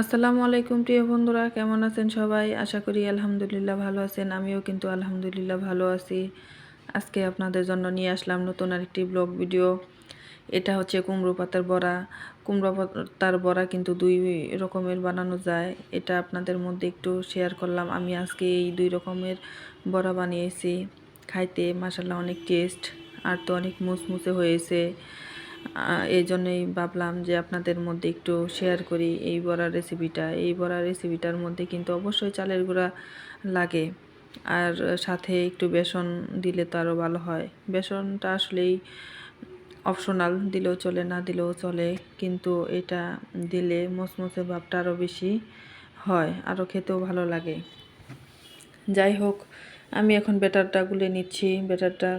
আসসালামু আলাইকুম প্রিয় বন্ধুরা, কেমন আছেন সবাই? আশা করি আলহামদুলিল্লাহ ভালো আছেন, আমিও কিন্তু আলহামদুলিল্লাহ ভালো আছি। আজকে আপনাদের জন্য নিয়ে আসলাম নতুন আরেকটি ব্লগ ভিডিও। এটা হচ্ছে কুমড়ো পাতার বড়া। কুমড়ো পাতার বড়া কিন্তু দুই রকমের বানানো যায়। এটা আপনাদের মধ্যে একটু শেয়ার করলাম। আমি আজকে এই দুই রকমের বড়া বানিয়েছি। খাইতে মাসাল্লাহ অনেক টেস্ট আর তো অনেক মুসমুসে হয়েছে। এই জন্যই ভাবলাম যে আপনাদের মধ্যে একটু শেয়ার করি এই বড়ার রেসিপিটা এই বড়ার রেসিপিটার মধ্যে কিন্তু অবশ্যই চালের গুঁড়া লাগে। আর সাথে একটু বেসন দিলে তো আরও ভালো হয়। বেসনটা আসলেই অপশনাল দিলেও চলে, না দিলেও চলে। কিন্তু এটা দিলে মচমচে ভাবটা আরও বেশি হয় আরও খেতেও ভালো লাগে। যাই হোক, আমি এখন ব্যাটারটা গুলে নিচ্ছি। ব্যাটারটার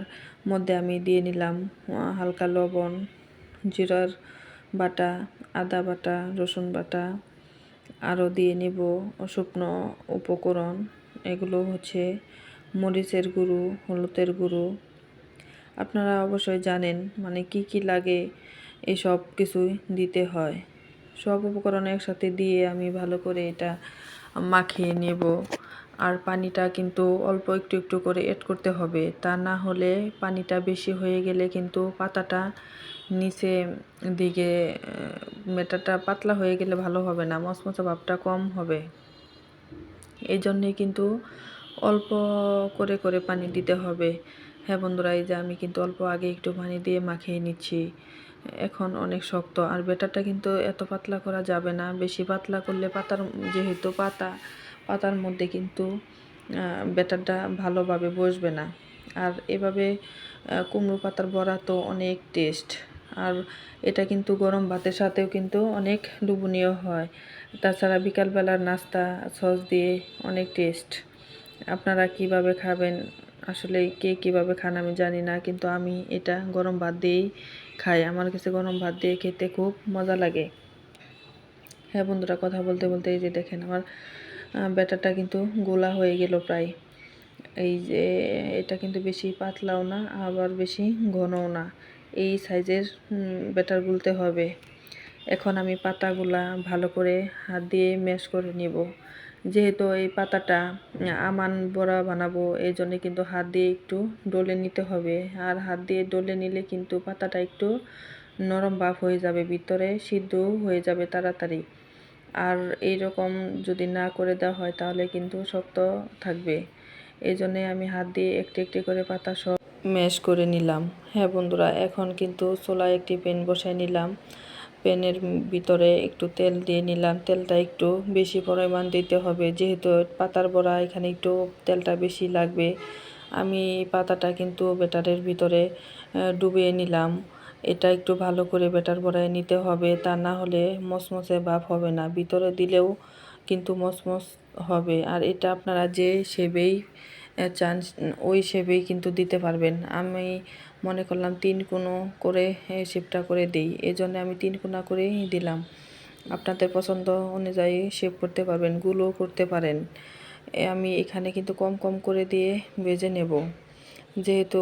মধ্যে আমি দিয়ে নিলাম হালকা লবণ জিরার বাটা, আদা বাটা, রসুন বাটা আরও দিয়ে নেব শুকনো উপকরণ। এগুলো হচ্ছে মরিচের গুঁড়ো, হলুদের গুঁড়ো। আপনারা অবশ্যই জানেন মানে কি কি লাগে এই সব কিছুই দিতে হয়। সব উপকরণ একসাথে দিয়ে আমি ভালো করে এটা মাখিয়ে নেব। আর পানিটা কিন্তু অল্প একটু একটু করে এড করতে হবে। তা না হলে পানিটা বেশি হয়ে গেলে কিন্তু পাতাটা নিচে দিকে মেটাটা পাতলা হয়ে গেলে ভালো হবে না, মচমচা ভাবটা কম হবে। এই জন্যে কিন্তু অল্প করে করে পানি দিতে হবে। হ্যাঁ বন্ধুরা, এই যে আমি কিন্তু অল্প আগে একটু পানি দিয়ে মাখিয়ে নিচ্ছি। এখন অনেক শক্ত, আর বেটারটা কিন্তু এত পাতলা করা যাবে না। বেশি পাতলা করলে পাতার, যেহেতু পাতা, পাতার মধ্যে কিন্তু বেটারটা ভালোভাবে বসবে না। আর এভাবে কুমড়ো পাতার বড়া তো অনেক টেস্ট। আর এটা কিন্তু গরম ভাতের সাথেও কিন্তু অনেক লোভনীয় হয়। তাছাড়া বিকালবেলার নাস্তা, সস দিয়ে অনেক টেস্ট আপনারা কীভাবে খাবেন? আসলে কে কীভাবে খান আমি জানি না, কিন্তু আমি এটা গরম ভাত দিয়েই খাই। আমার কাছে গরম ভাত দিয়ে খেতে খুব মজা লাগে। হ্যাঁ বন্ধুরা, কথা বলতে বলতে এই যে দেখেন আমার ব্যাটারটা কিন্তু গোলা হয়ে গেল প্রায়। এই যে এটা কিন্তু বেশি পাতলাও না, আবার বেশি ঘনও না। এই সাইজের ব্যাটার গুলতে হবে। এখন আমি পাতাগুলা ভালো করে হাত দিয়ে ম্যাশ করে নিব। যেহেতু এই পাতাটা আমান বড়া বানাবো এই জন্যে কিন্তু হাত দিয়ে একটু ডলে নিতে হবে। আর হাত দিয়ে ডলে নিলে কিন্তু পাতাটা একটু নরম ভাব হয়ে যাবে, ভিতরে সিদ্ধ হয়ে যাবে তাড়াতাড়ি। আর এই রকম যদি না করে দেওয়া হয় তাহলে কিন্তু শক্ত থাকবে। এই জন্যে আমি হাত দিয়ে একটি একটি করে পাতা সব ম্যাশ করে নিলাম। হ্যাঁ বন্ধুরা, এখন কিন্তু চোলায় একটি পেন বসাই নিলাম। প্যানের ভিতরে একটু তেল দিয়ে নিলাম। তেলটা একটু বেশি পরিমাণ দিতে হবে। যেহেতু পাতার বড়া, এখানে একটু তেলটা বেশি লাগবে। আমি পাতাটা কিন্তু বেটারের ভিতরে ডুবিয়ে নিলাম। এটা একটু ভালো করে বেটার বড়ায় নিতে হবে। তা না হলে মসমসে ভাব হবে না। ভিতরে দিলেও কিন্তু মসমস হবে। আর এটা আপনারা যে সেবেই চান ওই শেপেই কিন্তু দিতে পারবেন। আমি মনে করলাম তিন কোনো করে শেপটা করে দিই। এই জন্য আমি তিন কোনা করেই দিলাম। আপনাদের পছন্দ অনুযায়ী শেপ করতে পারবেনগুলো করতে পারেন। আমি এখানে কিন্তু কম কম করে দিয়ে বেজে নেব। যেহেতু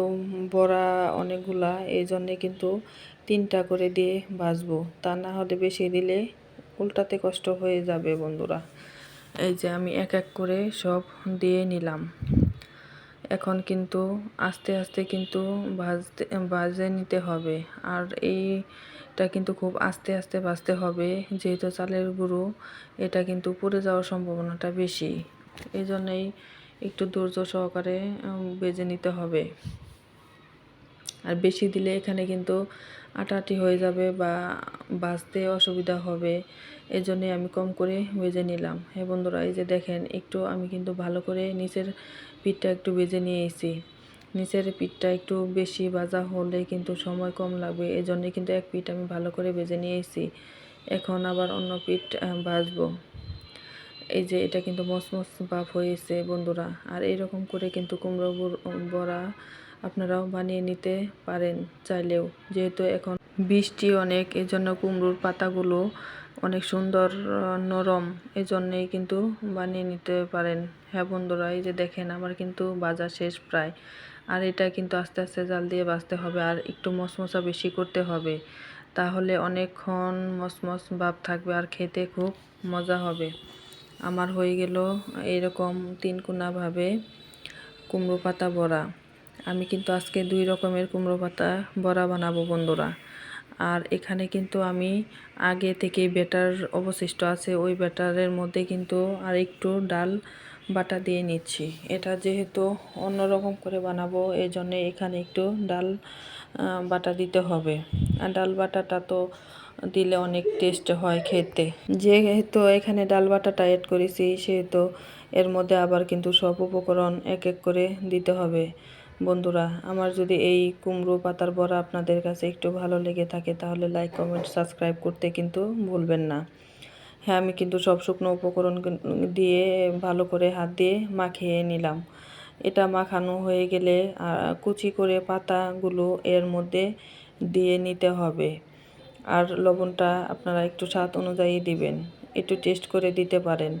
বড়া অনেকগুলা এই জন্যে কিন্তু তিনটা করে দিয়ে ভাজবো তা না হলে বেশি দিলে উল্টাতে কষ্ট হয়ে যাবে বন্ধুরা। এই যে আমি এক এক করে সব দিয়ে নিলাম। এখন কিন্তু আস্তে আস্তে কিন্তু ভাজতে ভাজে নিতে হবে। আর এইটা কিন্তু খুব আস্তে আস্তে ভাজতে হবে, যেহেতু চালের গুঁড়ো, এটা কিন্তু পুড়ে যাওয়ার সম্ভাবনাটা বেশি। এই জন্যই একটু ধৈর্য সহকারে বেজে নিতে হবে। আর বেশি দিলে এখানে কিন্তু আটাটি হয়ে যাবে বা বাজতে অসুবিধা হবে। এই জন্যে আমি কম করে ভেজে নিলাম। হ্যাঁ বন্ধুরা, এই যে দেখেন, একটু আমি কিন্তু ভালো করে নিচের পিঠটা একটু ভেজে নিয়ে এসেছি। নিচের পিঠটা একটু বেশি ভাজা হলে কিন্তু সময় কম লাগবে এই জন্যে কিন্তু এক পিঠ আমি ভালো করে ভেজে নিয়ে এসেছি। এখন আবার অন্য পিঠ ভাজবো। এই যে এটা কিন্তু মসমস বাপ হয়েছে বন্ধুরা, আর এরকম করে কিন্তু কুমড়ো বড়া আপনারাও বানিয়ে নিতে পারেন চাইলেও। যেহেতু এখন বৃষ্টি অনেক, এজন্য কুমড়োর পাতাগুলো অনেক সুন্দর নরম এই জন্যেই কিন্তু বানিয়ে নিতে পারেন। হ্যাঁ বন্ধুরা, এই যে দেখেন আমার কিন্তু বাজার শেষ প্রায়। আর এটা কিন্তু আস্তে আস্তে জাল দিয়ে বাঁচতে হবে আর একটু মশমশা বেশি করতে হবে। তাহলে অনেকক্ষণ মসমস ভাব থাকবে আর খেতে খুব মজা হবে। আমার হয়ে গেল এইরকম তিন কোনাভাবে কুমড়ো পাতা বড়া। আমি কিন্তু আজকে দুই রকমের কুমড়ো পাতা বড়া বানাবো বন্ধুরা। আর এখানে কিন্তু আমি আগে থেকে বেটার অবশিষ্ট আছে, ওই বেটারের মধ্যে কিন্তু আর একটু ডাল বাটা দিয়ে নিচ্ছি। এটা যেহেতু অন্যরকম করে বানাবো এই জন্যে এখানে একটু ডাল বাটা দিতে হবে। আর ডাল বাটাটা তো দিলে অনেক টেস্ট হয় খেতে। যেহেতু এখানে ডাল বাটাটা অ্যাড করেছি, সেহেতু এর মধ্যে আবার কিন্তু সব উপকরণ এক এক করে দিতে হবে। বন্ধুরা, আমার যদি এই কুমড়ো পাতার বড়া আপনাদের কাছে একটু ভালো লেগে থাকে, তাহলে লাইক কমেন্ট সাবস্ক্রাইব করতে কিন্তু ভুলবেন না। হ্যাঁ আমি কিন্তু সব শুকনো উপকরণ দিয়ে ভালো করে হাত দিয়ে মাখিয়ে নিলাম। এটা মাখানো হয়ে গেলে কুচি করে পাতাগুলো এর মধ্যে দিয়ে নিতে হবে। আর লবণটা আপনারা একটু স্বাদ অনুযায়ী দিবেন, একটু টেস্ট করে দিতে পারেন।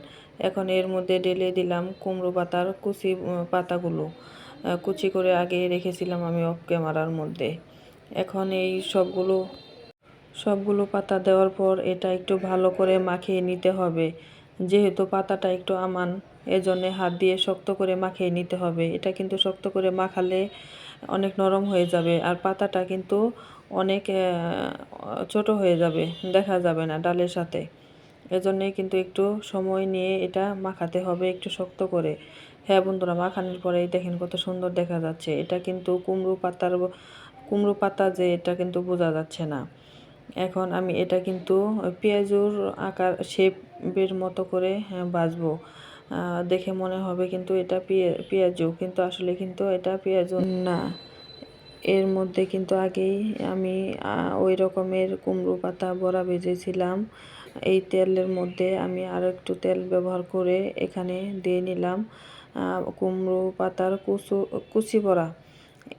এখন এর মধ্যে ঢেলে দিলাম কুমড়ো পাতার কুচি পাতাগুলো। কুচি করে আগে রেখেছিলাম আমি অফ ক্যামেরার মধ্যে। এখন এই সবগুলো সবগুলো পাতা দেওয়ার পর এটা একটু ভালো করে মাখিয়ে নিতে হবে। যেহেতু পাতাটা একটু আমান, এজন্যে হাত দিয়ে শক্ত করে মাখিয়ে নিতে হবে। এটা কিন্তু শক্ত করে মাখালে অনেক নরম হয়ে যাবে আর পাতাটা কিন্তু অনেক ছোট হয়ে যাবে, দেখা যাবে না ডালের সাথে। এজন্যে কিন্তু একটু সময় নিয়ে এটা মাখাতে হবে একটু শক্ত করে। হ্যাঁ বন্ধুরা মাখানোর পরেই দেখেন কত সুন্দর দেখা যাচ্ছে। এটা কিন্তু কুমড়ো পাতার কুমড়ো পাতা যে এটা কিন্তু বোঝা যাচ্ছে না। এখন আমি এটা কিন্তু পেঁয়াজুর আকার শেপের মতো করে হ্যাঁ, ভাজবো দেখে মনে হবে কিন্তু এটা পেঁয়া- পেঁয়াজু। কিন্তু আসলে কিন্তু এটা পেঁয়াজু না। এর মধ্যে কিন্তু আগেই আমি ওই রকমের কুমড়ো পাতা বড়া ভেজেছিলাম। এই তেলের মধ্যে আমি আরও একটু তেল ব্যবহার করে এখানে দিয়ে নিলাম। কুমড়ো, পাতার কুচু, কুচি বড়া।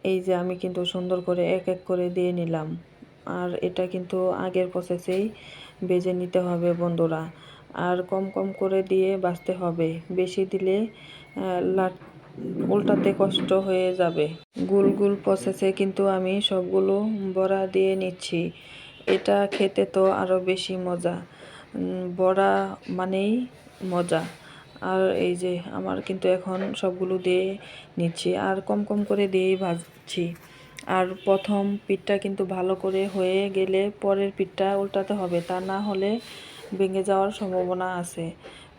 এই যে আমি কিন্তু সুন্দর করে এক এক করে দিয়ে নিলাম। আর এটা কিন্তু আগের প্রসেসেই বেজে নিতে হবে বন্ধুরা। আর কম কম করে দিয়ে বাঁচতে হবে। বেশি দিলে লাট, উল্টাতে কষ্ট হয়ে যাবে। গুল গুল প্রসেসে কিন্তু আমি সবগুলো বড়া দিয়ে নিচ্ছি। এটা খেতে তো আরও বেশি মজা। বড়া মানেই মজা। আর এই যে আমার কিন্তু এখন সবগুলো দিয়ে নিচ্ছি। আর কম কম করে দিয়েই ভাজছি। আর প্রথম পিঠটা কিন্তু ভালো করে হয়ে গেলে পরের পিঠটা উল্টাতে হবে। তা না হলে ভেঙে যাওয়ার সম্ভাবনা আছে।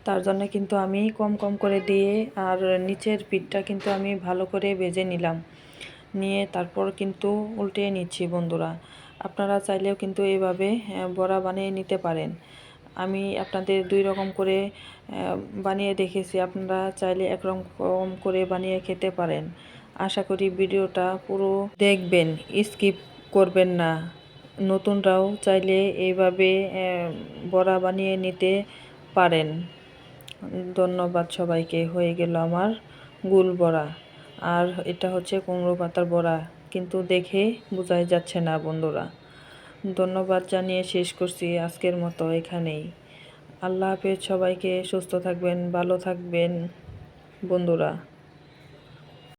তার জন্য কিন্তু আমি কম কম করে দিয়ে আর নিচের পিঠটা কিন্তু আমি ভালো করে ভেজে নিলাম। নিয়ে তারপর কিন্তু উল্টে নিচ্ছি বন্ধুরা। আপনারা চাইলেও কিন্তু এভাবে বড়া বানিয়ে নিতে পারেন। আমি আপনাদের দুই রকম করে বানিয়ে দেখেছি। আপনারা চাইলে একরকম করে বানিয়ে খেতে পারেন। আশা করি ভিডিওটা পুরো দেখবেন, স্কিপ করবেন না। নতুনরাও চাইলে এইভাবে বড়া বানিয়ে নিতে পারেন। ধন্যবাদ সবাইকে, হয়ে গেল আমার গুল বড়া। আর এটা হচ্ছে কুমড়ো পাতার বড়া, কিন্তু দেখে বোঝাই যাচ্ছে না বন্ধুরা। ধন্যবাদ জানিয়ে শেষ করছি আজকের মতো এখানেই। আল্লাহ হাফেজ, সবাইকে সুস্থ থাকবেন, ভালো থাকবেন বন্ধুরা।